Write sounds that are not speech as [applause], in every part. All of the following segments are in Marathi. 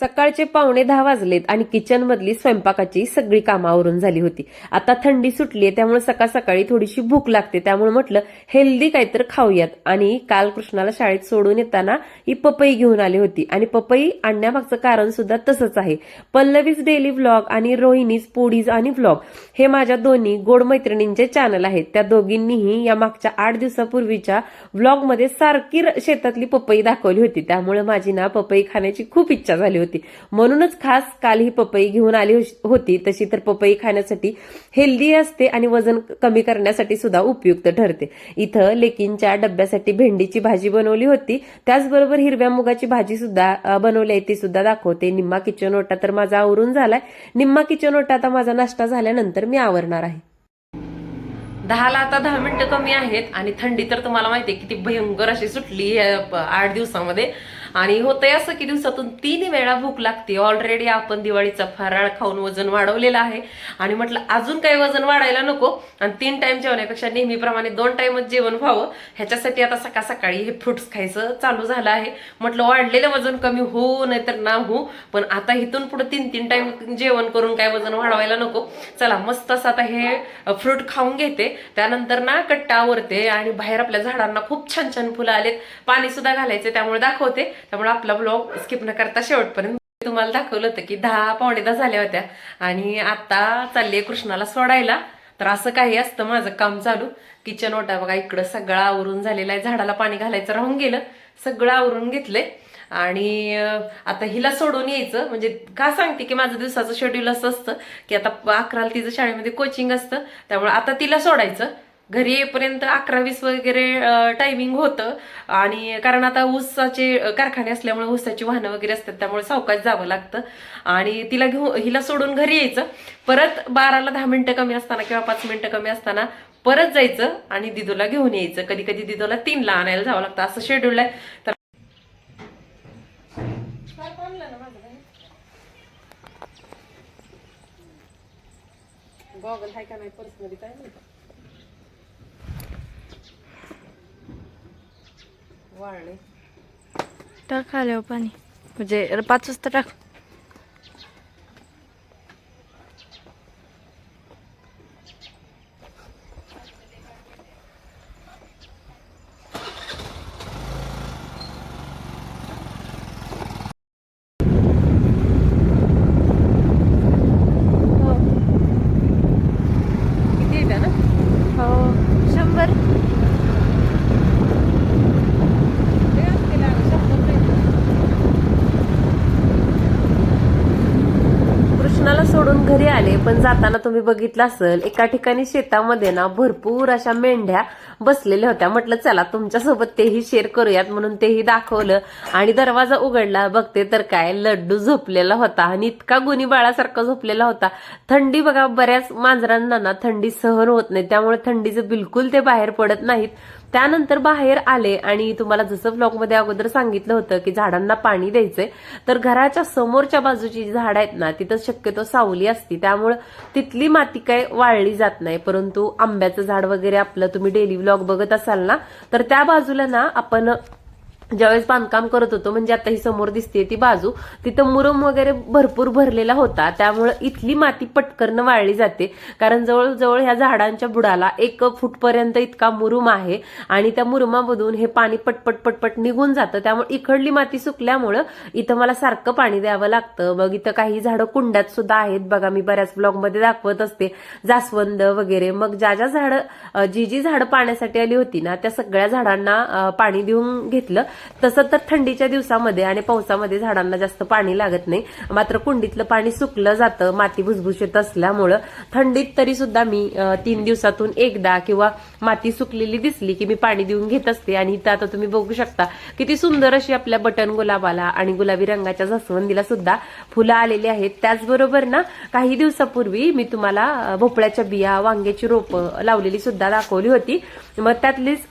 सकाळचे पावणे दहा वाजलेत आणि किचनमधली स्वयंपाकाची सगळी कामावरून झाली होती. आता थंडी सुटली आहे त्यामुळे सकाळ सकाळी थोडीशी भूक लागते. त्यामुळे म्हटलं हेल्दी काहीतरी खाऊयात. आणि काल कृष्णाला शाळेत सोडून येताना ही पपई घेऊन आली होती. आणि पपई आणण्यामागचं कारण सुद्धा तसंच आहे. पल्लवीज डेली व्लॉग आणि रोहिणीज पोडीज आणि व्लॉग हे माझ्या दोन्ही गोड मैत्रिणींचे चॅनल आहेत. त्या दोघींनीही या मागच्या आठ दिवसापूर्वीच्या व्लॉगमध्ये सारखी र- शेतातली पपई दाखवली होती. त्यामुळे माझी ना पपई खाण्याची खूप इच्छा झाली होती. म्हणूनच खास काल ही पपई घेऊन आली होती. तशी तर पपई खाण्यासाठी हेल्दी असते आणि वजन कमी करण्यासाठी सुद्धा उपयुक्त ठरते. इथं लेकींच्या डब्यासाठी भेंडीची भाजी बनवली होती. त्याचबरोबर हिरव्या मुगाची भाजी सुद्धा बनवली आहे. ती सुद्धा दाखवते. निम्मा किचन ओटा तर माझा आवरून झालाय. निम्मा किचन ओटा आता माझा नाश्ता झाल्यानंतर मी आवरणार आहे. दहाला आता दहा मिनिटं कमी आहेत आणि थंडी तर तुम्हाला माहिती आहे किती भयंकर अशी सुटली आठ दिवसामध्ये. आणि होतंय असं की दिवसातून तीन वेळा भूक लागते. ऑलरेडी आपण दिवाळीचा फराळ खाऊन वजन वाढवलेलं आहे. आणि म्हटलं अजून काही वजन वाढायला नको. आणि तीन टाइम जेवण्यापेक्षा नेहमीप्रमाणे दोन टाइमच जेवण व्हावं. ह्याच्यासाठी आता सकाळ सकाळी हे फ्रुट्स खायचं चालू झालं आहे. म्हटलं वाढलेलं वजन कमी होऊ नाहीतर ना होऊ पण आता इथून पुढे तीन तीन टाइम जेवण करून काय वजन वाढवायला नको. चला मस्त असं आता हे फ्रूट खाऊन घेते. त्यानंतर ना कट्टा आवरते आणि बाहेर आपल्या झाडांना खूप छान छान फुलं आलेत. पाणी सुद्धा घालायचे त्यामुळे दाखवते. त्यामुळे आपला ब्लॉग स्किप न करता शेवटपर्यंत मी तुम्हाला दाखवलं होतं की दहा पावणे दहा झाल्या होत्या. आणि आता चालली कृष्णाला सोडायला. तर असं काही असतं माझं काम चालू. किचन ओटा बघा इकडं सगळं आवरून झालेलं आहे. झाडाला पाणी घालायचं राहून गेलं. सगळं आवरून घेतलंय. आणि आता हिला सोडून यायचं. म्हणजे का सांगते की माझं दिवसाचं शेड्यूल असं असतं की आता अकराला तिचं शाळेमध्ये कोचिंग असतं. त्यामुळे आता तिला सोडायचं. घरी येईपर्यंत अकरा वीस वगैरे टायमिंग होतं. आणि कारण आता ऊसाचे कारखाने असल्यामुळे ऊसाची वाहनं वगैरे असतात त्यामुळे सावकाश जावं लागतं. आणि तिला घेऊन हिला सोडून घरी यायचं. परत बाराला दहा मिनिटं कमी असताना किंवा पाच मिनिटं कमी असताना परत जायचं आणि दिदूला घेऊन यायचं. कधी कधी दिदूला तीनला आणायला जावं लागतं. असं शेड्यूल आहे. तर गॉगल आहे का नाही? पर्सनली काय वाळले. टाक आल्यावर पाणी. म्हणजे पाच वाजता टाक किती येत्या ना हो शंभर लग्नाला सोडून घरी आले पण जाताना तुम्ही बघितलं असेल एका ठिकाणी शेतामध्ये ना भरपूर अशा मेंढ्या बसलेल्या होत्या. म्हटलं चला तुमच्यासोबत तेही शेअर करूयात म्हणून तेही दाखवलं. आणि दरवाजा उघडला बघते तर काय लड्डू झोपलेला होता आणि इतका गुणी बाळासारखा झोपलेला होता. थंडी बघा बऱ्याच मांजरांना ना थंडी सहन होत नाही त्यामुळे थंडीचं बिलकुल ते बाहेर पडत नाहीत. त्यानंतर बाहेर आले आणि तुम्हाला जसं ब्लॉगमध्ये अगोदर सांगितलं होतं की झाडांना पाणी द्यायचंय तर घराच्या समोरच्या बाजूची जी झाडं आहेत ना तिथं शक्यतो सावली असती. त्यामुळं तिथली माती काय वाळली जात नाही. परंतु आंब्याचं झाड वगैरे आपलं तुम्ही डेली ब्लॉग बघत असाल ना तर त्या बाजूला ना आपण ज्यावेळेस बांधकाम करत होतो म्हणजे आता ही समोर दिसते ती बाजू तिथं मुरुम वगैरे भरपूर भरलेला होता. त्यामुळे इथली माती पटकन वाळली जाते. कारण जवळजवळ ह्या झाडांच्या बुडाला एक फूट पर्यंत इतका मुरुम आहे आणि त्या मुरुमामधून हे पाणी पटपट पटपट निघून जातं. त्यामुळे इकडली माती सुकल्यामुळं इथं मला सारखं पाणी द्यावं लागतं. मग इथं काही झाडं कुंड्यात सुद्धा आहेत. बघा मी बऱ्याच ब्लॉगमध्ये दाखवत असते. जास्वंद वगैरे. मग ज्या ज्या झाडं जी जी झाडं पाण्यासाठी आली होती ना त्या सगळ्या झाडांना पाणी देऊन घेतलं. तसं तर थंडीच्या दिवसामध्ये आणि पावसामध्ये झाडांना जास्त पाणी लागत नाही. मात्र कुंडीतलं पाणी सुकलं जातं माती भुसभुशीत असल्यामुळं. थंडीत तरी सुद्धा मी तीन दिवसातून एकदा किंवा माती सुकलेली दिसली की मी पाणी देऊन घेत असते. आणि इथं आता तुम्ही बघू शकता किती सुंदर अशी आपल्या बटन गुलाबाला आणि गुलाबी रंगाच्या जास्वंदीला सुद्धा फुलं आलेली आहेत. त्याचबरोबर ना काही दिवसापूर्वी मी तुम्हाला भोपळ्याच्या बिया वांग्याची रोपं लावलेली सुद्धा दाखवली होती. मग त्यातलीच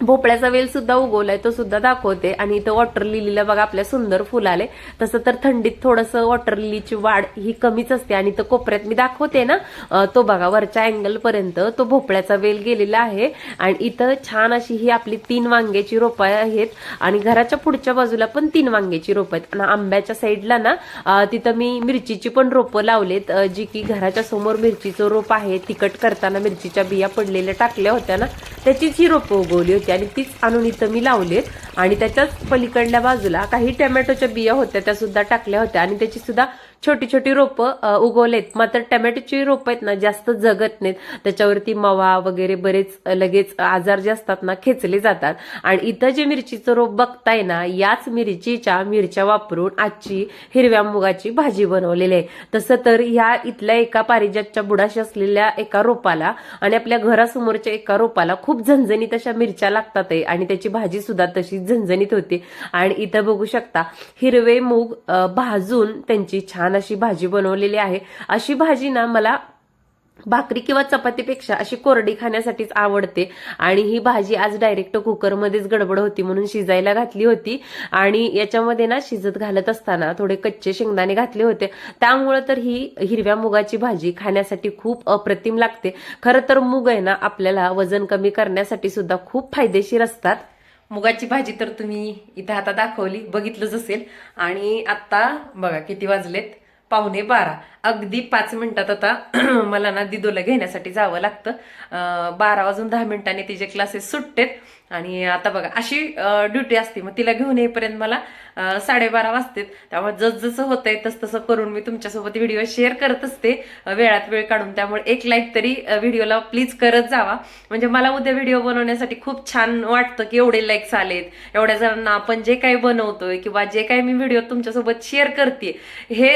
भोपळ्याचा वेल सुद्धा उगवलाय तो सुद्धा दाखवते. आणि इथं वॉटर लिलीला बघा आपल्या सुंदर फुल आले. तसं तर थंडीत थोडंसं वॉटर लिलीची वाढ ही कमीच असते. आणि तर कोपऱ्यात मी दाखवते ना तो बघा वरच्या अँगल पर्यंत तो भोपळ्याचा वेल गेलेला आहे. आणि इथं छान अशी ही आपली तीन वांग्याची रोपं आहेत. आणि घराच्या पुढच्या बाजूला पण तीन वांग्याची रोपं आहेत. आणि आंब्याच्या साईडला ना तिथं मी मिरचीची पण रोपं लावलेत. जी की घराच्या समोर मिरचीचं रोप आहे. तिखट करताना मिरचीच्या बिया पडलेल्या टाकल्या होत्या ना त्याचीच ही रोपं उगवली होती. आणि तीच आणून इथं मी लावलेत. आणि त्याच्याच पलीकडल्या बाजूला काही टोमॅटोच्या बिया होत्या त्या सुद्धा टाकल्या होत्या. आणि त्याची सुद्धा छोटी छोटी रोपं उगवलेत. मात्र टमॅटोची रोपं आहेत ना जास्त जगत नाहीत. त्याच्यावरती मवा वगैरे बरेच लगेच आजार जे असतात ना खेचले जातात. आणि इथं जे मिरचीचं रोप बघताय ना याच मिरचीच्या मिरच्या वापरून आजची हिरव्या मुगाची भाजी बनवलेली आहे. तसं तर ह्या इथल्या एका पारिजातच्या बुडाशी असलेल्या एका रोपाला आणि आपल्या घरासमोरच्या एका रोपाला खूप झणझणीत अशा मिरच्या लागतात आहे. आणि त्याची भाजी सुद्धा तशी झणझणीत होते. आणि इथं बघू शकता हिरवे मूग भाजून त्यांची छान अशी भाजी बनवलेली आहे. अशी भाजी ना मला भाकरी किंवा चपातीपेक्षा अशी कोरडी खाण्यासाठीच आवडते. आणि ही भाजी आज डायरेक्ट कुकरमध्येच गडबड होती म्हणून शिजायला घातली होती. आणि याच्यामध्ये ना शिजत घालत असताना थोडे कच्चे शेंगदाणे घातले होते. त्यामुळं तर ही हिरव्या मुगाची भाजी खाण्यासाठी खूप अप्रतिम लागते. खरं तर मुग आहे ना आपल्याला वजन कमी करण्यासाठी सुद्धा खूप फायदेशीर असतात. मुगाची भाजी तर तुम्ही इथं आता दाखवली बघितलंच असेल. आणि आता बघा किती वाजलेत. पावणे बारा अगदी पाच मिनिटात आता [clears throat] मला ना दिदोला घेण्यासाठी जावं लागतं. बारा वाजून दहा मिनिटांनी तिचे क्लासेस सुटतेत. आणि आता बघा अशी ड्युटी असते. मग तिला घेऊन येईपर्यंत मला साडेबारा वाजतेत. त्यामुळे जसजसं होतंय तस तसं करून मी तुमच्यासोबत व्हिडिओ शेअर करत असते. वेळात वेळ काढून. त्यामुळे एक लाईक तरी व्हिडिओला प्लीज करत जावा. म्हणजे मला उद्या व्हिडिओ बनवण्यासाठी खूप छान वाटतं की एवढे लाईक्स आलेत. एवढ्या जणांना आपण जे काही बनवतोय किंवा जे काही मी व्हिडिओ तुमच्यासोबत शेअर करते हे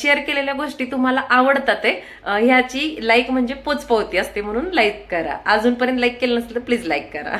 शेअर केलेल्या गोष्टी तुम्हाला आवडतात ते ह्याची लाईक म्हणजे पोचपावती असते म्हणून लाईक करा. अजूनपर्यंत लाईक केलं नसेल तर प्लीज लाईक करा.